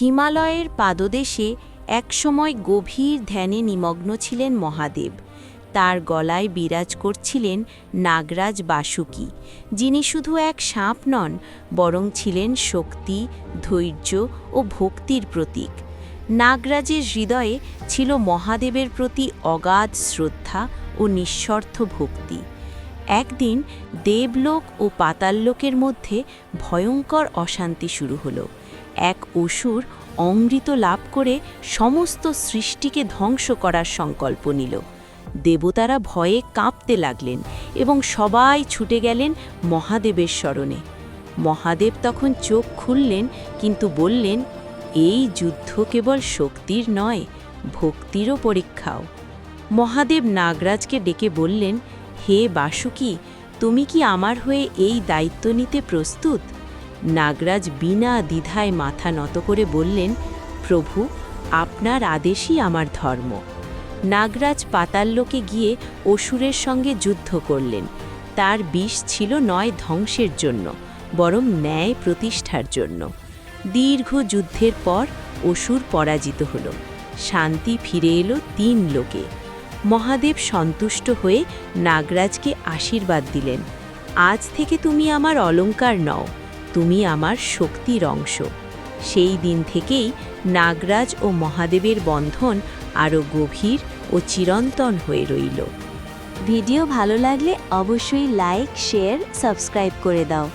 হিমালয়ের পাদদেশে একসময় গভীর ধ্যানে নিমগ্ন ছিলেন মহাদেব। তার গলায় বিরাজ করছিলেন নাগরাজ বাসুকি, যিনি শুধু এক সাপ নন, বরং ছিলেন শক্তি, ধৈর্য ও ভক্তির প্রতীক। নাগরাজের হৃদয়ে ছিল মহাদেবের প্রতি অগাধ শ্রদ্ধা ও নিঃস্বার্থ ভক্তি। একদিন দেবলোক ও পাতাললোকের মধ্যে ভয়ঙ্কর অশান্তি শুরু হলো। এক অসুর অমৃত লাভ করে সমস্ত সৃষ্টিকে ধ্বংস করার সংকল্প নিল। দেবতারা ভয়ে কাঁপতে লাগলেন এবং সবাই ছুটে গেলেন মহাদেবের স্মরণে মহাদেব তখন চোখ খুললেন কিন্তু বললেন, এই যুদ্ধ কেবল শক্তির নয়, ভক্তিরও পরীক্ষাও। মহাদেব নাগরাজকে ডেকে বললেন হে বাসুকি, তুমি কি আমার হয়ে এই দায়িত্ব নিতে প্রস্তুত? নাগরাজ বিনা দ্বিধায় মাথা নত করে বললেন, প্রভু, আপনার আদেশই আমার ধর্ম। নাগরাজ পাতাল্লোকে গিয়ে অসুরের সঙ্গে যুদ্ধ করলেন। তার বিষ ছিল নয় ধ্বংসের জন্য, বরং ন্যায় প্রতিষ্ঠার জন্য। দীর্ঘ যুদ্ধের পর অসুর পরাজিত হল। শান্তি ফিরে এলো তিন লোকে। মহাদেব সন্তুষ্ট হয়ে নাগরাজকে আশীর্বাদ দিলেন। আজ থেকে তুমি আমার অলংকার নও, তুমি আমার শক্তির অংশ। সেই দিন থেকেই নাগরাজ ও মহাদেবের বন্ধন আরও গভীর ও চিরন্তন হয়ে রইল। ভিডিও ভালো লাগলে অবশ্যই লাইক, শেয়ার, সাবস্ক্রাইব করে দাও।